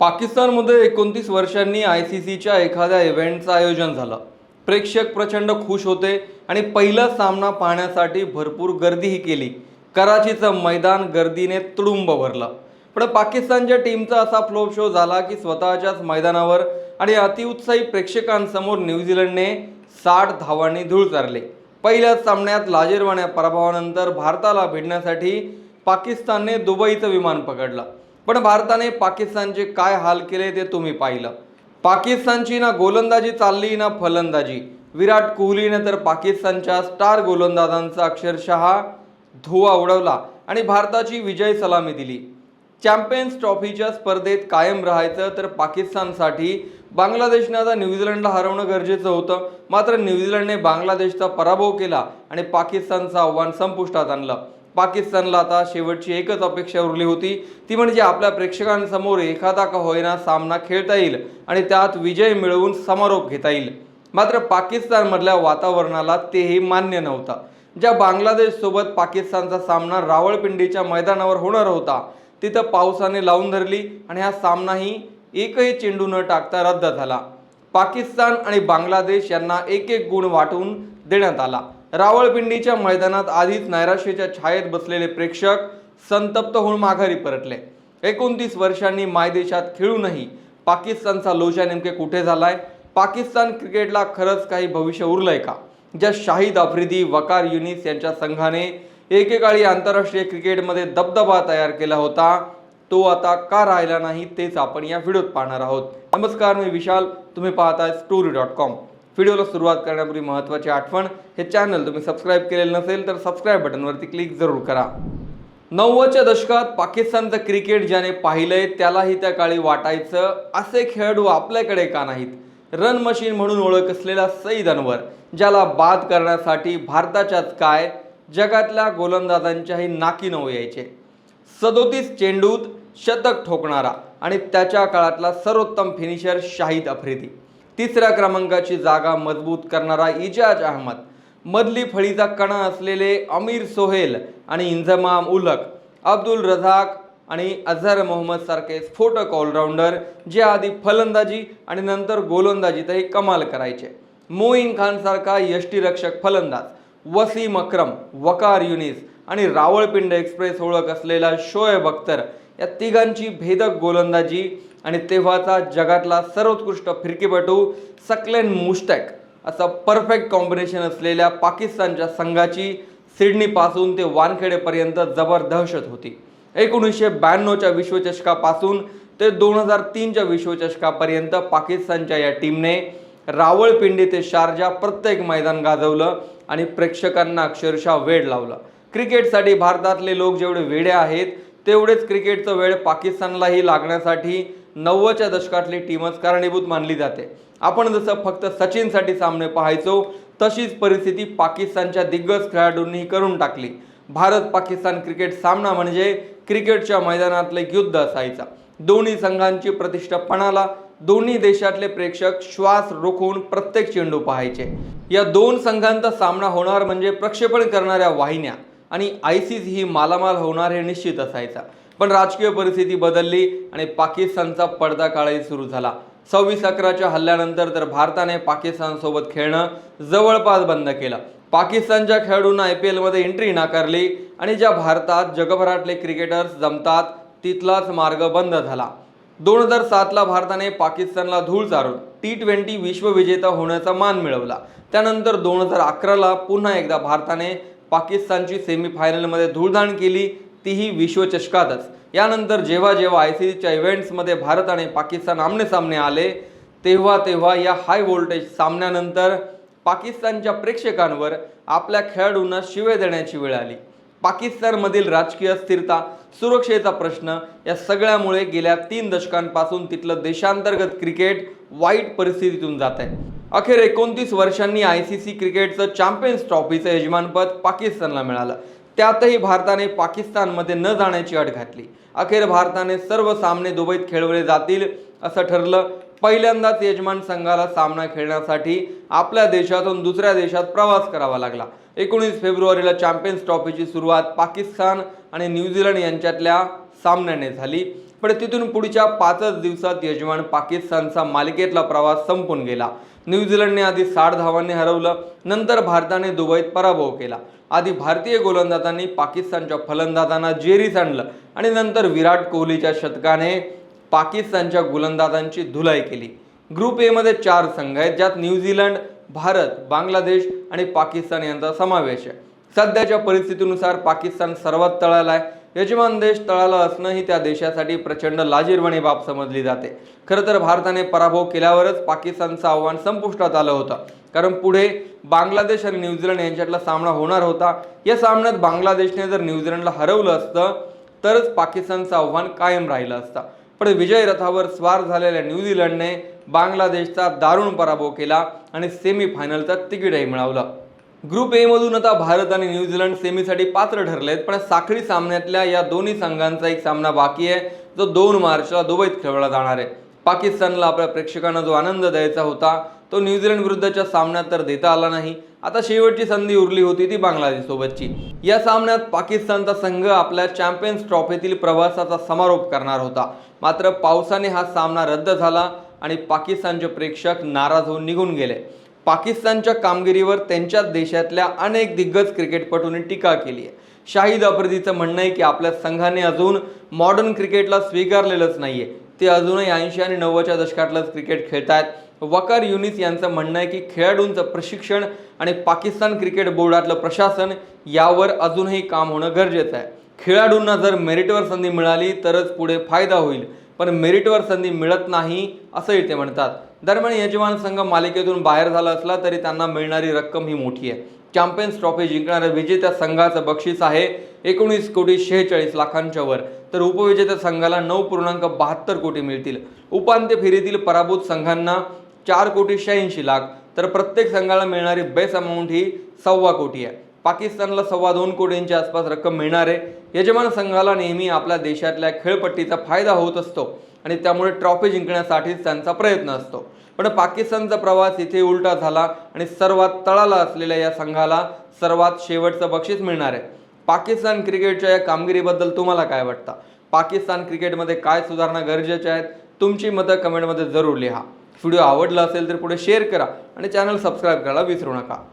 पाकिस्तानमध्ये एकोणतीस वर्षांनी आय सी सीच्या एखाद्या इव्हेंटचं आयोजन झालं. प्रेक्षक प्रचंड खुश होते आणि पहिला सामना पाहण्यासाठी भरपूर गर्दीही केली. कराचीचं मैदान गर्दीने तुडुंब भरलं. पण पाकिस्तानच्या टीमचा असा फ्लोप शो झाला की स्वतःच्याच मैदानावर आणि अतिउत्साही प्रेक्षकांसमोर न्यूझीलंडने साठ धावांनी धूळ चारले. पहिल्याच सामन्यात लाजेरवाण्या पराभवानंतर भारताला भिडण्यासाठी पाकिस्तानने दुबईचं विमान पकडलं. पण भारताने पाकिस्तानचे काय हाल केले ते तुम्ही पाहिलं. पाकिस्तानची ना गोलंदाजी चालली ना फलंदाजी. विराट कोहलीने तर पाकिस्तानच्या स्टार गोलंदाजांचा अक्षरशः धुवा उडवला आणि भारताची विजय सलामी दिली. चॅम्पियन्स ट्रॉफीच्या स्पर्धेत कायम राहायचं तर पाकिस्तानसाठी बांगलादेशनं आता न्यूझीलंडला हरवणं गरजेचं होतं. मात्र न्यूझीलंडने बांगलादेशचा पराभव केला आणि पाकिस्तानचं आव्हान संपुष्टात आणलं. पाकिस्तानला आता शेवटची एकच अपेक्षा उरली होती. ती म्हणजे आपल्या प्रेक्षकांसमोर एखादा का होईना सामना खेळता येईल आणि त्यात विजय मिळवून समारोप घेता येईल. मात्र पाकिस्तानमधल्या वातावरणाला तेही मान्य नव्हतं. ज्या बांगलादेशसोबत पाकिस्तानचा सामना रावळपिंडीच्या मैदानावर होणार होता तिथं पावसाने लावून धरली आणि हा सामनाही एकही चेंडू न टाकता रद्द झाला. पाकिस्तान आणि बांगलादेश यांना एक एक गुण वाटून देण्यात आला. रावळपिंडीच्या मैदानात आधीच नैराश्याच्या छायेत बसलेले प्रेक्षक संतप्त होऊन माघारी परतले. एकोणतीस वर्षांनी मायदेशात खेळूनही पाकिस्तानचा लोजा नेमके कुठे झालाय? पाकिस्तान क्रिकेटला खरंच काही भविष्य उरलंय का? ज्या शाहिद आफ्रिदी वकार युनिस यांच्या संघाने एकेकाळी आंतरराष्ट्रीय क्रिकेटमध्ये दबदबा तयार केला होता तो आता का राहिला नाही तेच आपण या व्हिडिओत पाहणार आहोत. नमस्कार मी विशाल. तुम्ही पाहताय स्टोरी डॉट कॉम व्हिडिओला सुरुवात करण्यापूर्वी महत्त्वाची आठवण हे चॅनल तुम्ही सबस्क्राईब केलेलं नसेल तर सबस्क्राईब बटनवरती क्लिक जरूर करा. नव्वदच्या दशकात पाकिस्तानचं क्रिकेट ज्याने पाहिलंय त्यालाही त्या काळी वाटायचं असे खेळाडू आपल्याकडे का नाहीत? रन मशीन म्हणून ओळख असलेला सईद अनवर ज्याला बाद करण्यासाठी भारताच्याच काय? जगातल्या गोलंदाजांच्याही नाकी नऊ यायचे. सदोतीस चेंडूत शतक ठोकणारा आणि त्याच्या काळातला सर्वोत्तम फिनिशर शाहिद आफ्रिदी तिसऱ्या क्रमांकाची जागा मजबूत करणारा इजाज अहमद. मधली फळीचा कणा असलेले अमीर सोहेल आणि इंजमाम उलक अब्दुल रझाक आणि अझहर मोहम्मद सारखे स्फोटक ऑलराऊंडर जे आधी फलंदाजी आणि नंतर गोलंदाजीतही कमाल करायचे. मोईन खानसारखा यष्टीरक्षक फलंदाज वसीम अक्रम वकार युनिस आणि रावळपिंड एक्सप्रेस ओळख असलेला शोएब अख्तर या तिघांची भेदक गोलंदाजी आणि तेव्हाचा जगातला सर्वोत्कृष्ट फिरकीपटू सकलेन मुश्टॅक असं परफेक्ट कॉम्बिनेशन असलेल्या पाकिस्तानच्या संघाची सिडनीपासून ते वानखेडेपर्यंत जबर दहशत होती. एकोणीसशे ब्याण्णवच्या विश्वचषकापासून ते दोन हजार तीनच्या विश्वचषकापर्यंत पाकिस्तानच्या या टीमने रावळपिंडी ते शारजा प्रत्येक मैदान गाजवलं आणि प्रेक्षकांना अक्षरशः वेळ लावला. क्रिकेटसाठी भारतातले लोक जेवढे वेडे आहेत तेवढेच क्रिकेटचं वेळ पाकिस्तानलाही लागण्यासाठी नव्वदच्या दशकातली टीमच कारणीभूत मानली जाते. आपण जसं फक्त सचिनसाठी सामने पाहायचो तशीच परिस्थिती पाकिस्तानच्या दिग्गज खेळाडूंनी करून टाकली. भारत पाकिस्तान क्रिकेट सामना म्हणजे क्रिकेटच्या मैदानातले युद्ध असायचा. दोन्ही संघांची प्रतिष्ठा पणाला दोन्ही देशातले प्रेक्षक श्वास रोखून प्रत्येक चेंडू पाहायचे. या दोन संघांचा सामना होणार म्हणजे प्रक्षेपण करणाऱ्या वाहिन्या आणि आयसीस ही मालामाल होणार हे निश्चित असायचा. पण राजकीय परिस्थिती बदलली आणि पाकिस्तानचा पडदा काळही सुरू झाला. सव्वीस अकराच्या हल्ल्यानंतर तर भारताने पाकिस्तानसोबत खेळणं जवळपास बंद केलं. पाकिस्तानच्या खेळाडूंना आय पी एलमध्ये एंट्री नाकारली आणि ज्या भारतात जगभरातले क्रिकेटर्स जमतात तिथलाच मार्ग बंद झाला. दोन हजार सातला भारताने पाकिस्तानला धूळ चारून टी ट्वेंटी विश्वविजेता होण्याचा मान मिळवला. त्यानंतर दोन हजार अकराला पुन्हा एकदा भारताने पाकिस्तानची सेमीफायनलमध्ये धूळधाण केली तीही विश्वचषकातच. यानंतर जेव्हा जेव्हा आय सी सीच्या इव्हेंट्समध्ये भारत आणि पाकिस्तान आमने सामने आले तेव्हा तेव्हा या हाय व्होल्टेज सामन्यानंतर पाकिस्तानच्या प्रेक्षकांवर आपल्या खेळाडूंना शिवे देण्याची वेळ आली. पाकिस्तानमधील राजकीय स्थिरता सुरक्षेचा प्रश्न या सगळ्यामुळे गेल्या तीन दशकांपासून तिथलं देशांतर्गत क्रिकेट वाईट परिस्थितीतून जात आहे अखेर एकोणतीस वर्षांनी आय सी सी क्रिकेटचं चॅम्पियन्स ट्रॉफीचं यजमानपद पाकिस्तानला मिळालं. त्यातही भारताने पाकिस्तानमध्ये न जाण्याची अट घातली. अखेर भारताने सर्व सामने दुबईत खेळवले जातील असं ठरलं पहिल्यांदाच यजमान संघाला सामना खेळण्यासाठी आपल्या देशातून दुसऱ्या देशात प्रवास करावा लागला. एकोणीस फेब्रुवारीला चॅम्पियन्स ट्रॉफीची सुरुवात पाकिस्तान आणि न्यूझीलंड यांच्यातल्या सामन्याने झाली. पण तिथून पुढच्या पाचच दिवसात यजमान पाकिस्तानचा मालिकेतला प्रवास संपून गेला. न्यूझीलंडने आधी साठ धावांनी हरवलं नंतर भारताने दुबईत पराभव केला. आधी भारतीय गोलंदाजांनी पाकिस्तानच्या फलंदाजांना जेरीस आणलं आणि नंतर विराट कोहलीच्या शतकाने पाकिस्तानच्या गोलंदाजांची धुलाई केली. ग्रुप एमध्ये चार संघ आहेत ज्यात न्यूझीलंड भारत बांगलादेश आणि पाकिस्तान यांचा समावेश आहे. सध्याच्या परिस्थितीनुसार पाकिस्तान सर्वात तळाला आहे. यजमान देश तळाला असणं ही त्या देशासाठी प्रचंड लाजीरवाणी बाब समजली जाते. खरं तर भारताने पराभव केल्यावरच पाकिस्तानचं आव्हान संपुष्टात आलं होतं. कारण पुढे बांगलादेश आणि न्यूझीलंड यांच्यातला सामना होणार होता. या सामन्यात बांगलादेशने जर न्यूझीलंडला हरवलं असतं तरच पाकिस्तानचं आव्हान कायम राहिलं असतं. पण विजय रथावर स्वार झालेल्या न्यूझीलंडने बांगलादेशचा दारुण पराभव केला आणि सेमीफायनलचं तिकीटही मिळवलं. ग्रुप ए मधून आता भारत आणि न्यूझीलंड सेमीसाठी पात्र ठरलेत पण साखळी सामन्यातल्या या दोन्ही संघांचा एक सामना बाकी आहे जो दोन मार्चला दुबईत खेळवला जाणार आहे. पाकिस्तानला आपल्या प्रेक्षकांना जो आनंद द्यायचा होता तो न्यूझीलंड विरुद्धच्या सामन्यात तर देता आला नाही. आता शेवटची संधी उरली होती ती बांगलादेश सोबतची या सामन्यात पाकिस्तानचा संघ आपल्या चॅम्पियन्स ट्रॉफीतील प्रवासाचा समारोप करणार होता. मात्र पावसाने हा सामना रद्द झाला आणि पाकिस्तानचे प्रेक्षक नाराज होऊन निघून गेले. पाकिस्तानच्या कामगिरीवर त्यांच्याच देशातल्या अनेक दिग्गज क्रिकेटपटूंनी टीका केली आहे. शाहिद आफ्रिदीचं म्हणणं आहे की आपल्या संघाने अजून मॉडर्न क्रिकेटला स्वीकारलेलंच नाही आहे ते अजूनही ऐंशी आणि नव्वदच्या दशकातलंच क्रिकेट खेळतायत. वकार युनिस यांचं म्हणणं आहे की खेळाडूंचं प्रशिक्षण आणि पाकिस्तान क्रिकेट बोर्डातलं प्रशासन यावर अजूनही काम होणं गरजेचं आहे. खेळाडूंना जर मेरिटवर संधी मिळाली तरच पुढे फायदा होईल. पण मेरिटवर संधी मिळत नाही असंही ते म्हणतात. दरम्यान यजमान संघ मालिकेतून बाहेर झाला असला तरी त्यांना मिळणारी रक्कम ही मोठी आहे. चॅम्पियन्स ट्रॉफी जिंकणाऱ्या विजेत्या संघाचं बक्षीस आहे एकोणीस कोटी शेहेचाळीस लाखांच्या वर. तर उपविजेत्या संघाला नऊ पूर्णांक बहात्तर कोटी मिळतील. उपांत्य फेरीतील पराभूत संघांना चार कोटी शहाऐंशी लाख. तर प्रत्येक संघाला मिळणारी बेस अमाऊंट ही सव्वा कोटी आहे. पाकिस्तानला सव्वा दोन कोटींच्या आसपास रक्कम मिळणार आहे. यजमान संघाला नेहमी आपल्या देशातल्या खेळपट्टीचा फायदा होत असतो आणि त्यामुळे ट्रॉफी जिंकण्यासाठीच त्यांचा प्रयत्न असतो. पण पाकिस्तानचा प्रवास इथे उलटा झाला आणि सर्वात तळाला असलेल्या या संघाला सर्वात शेवटचं बक्षीस मिळणार आहे. पाकिस्तान क्रिकेटच्या या कामगिरीबद्दल तुम्हाला काय वाटतं? पाकिस्तान क्रिकेटमध्ये काय सुधारणा गरजेच्या आहेत? तुमची मतं कमेंटमध्ये जरूर लिहा. व्हिडिओ आवडला असेल तर पुढे शेअर करा आणि चॅनल सबस्क्राईब करायला विसरू नका.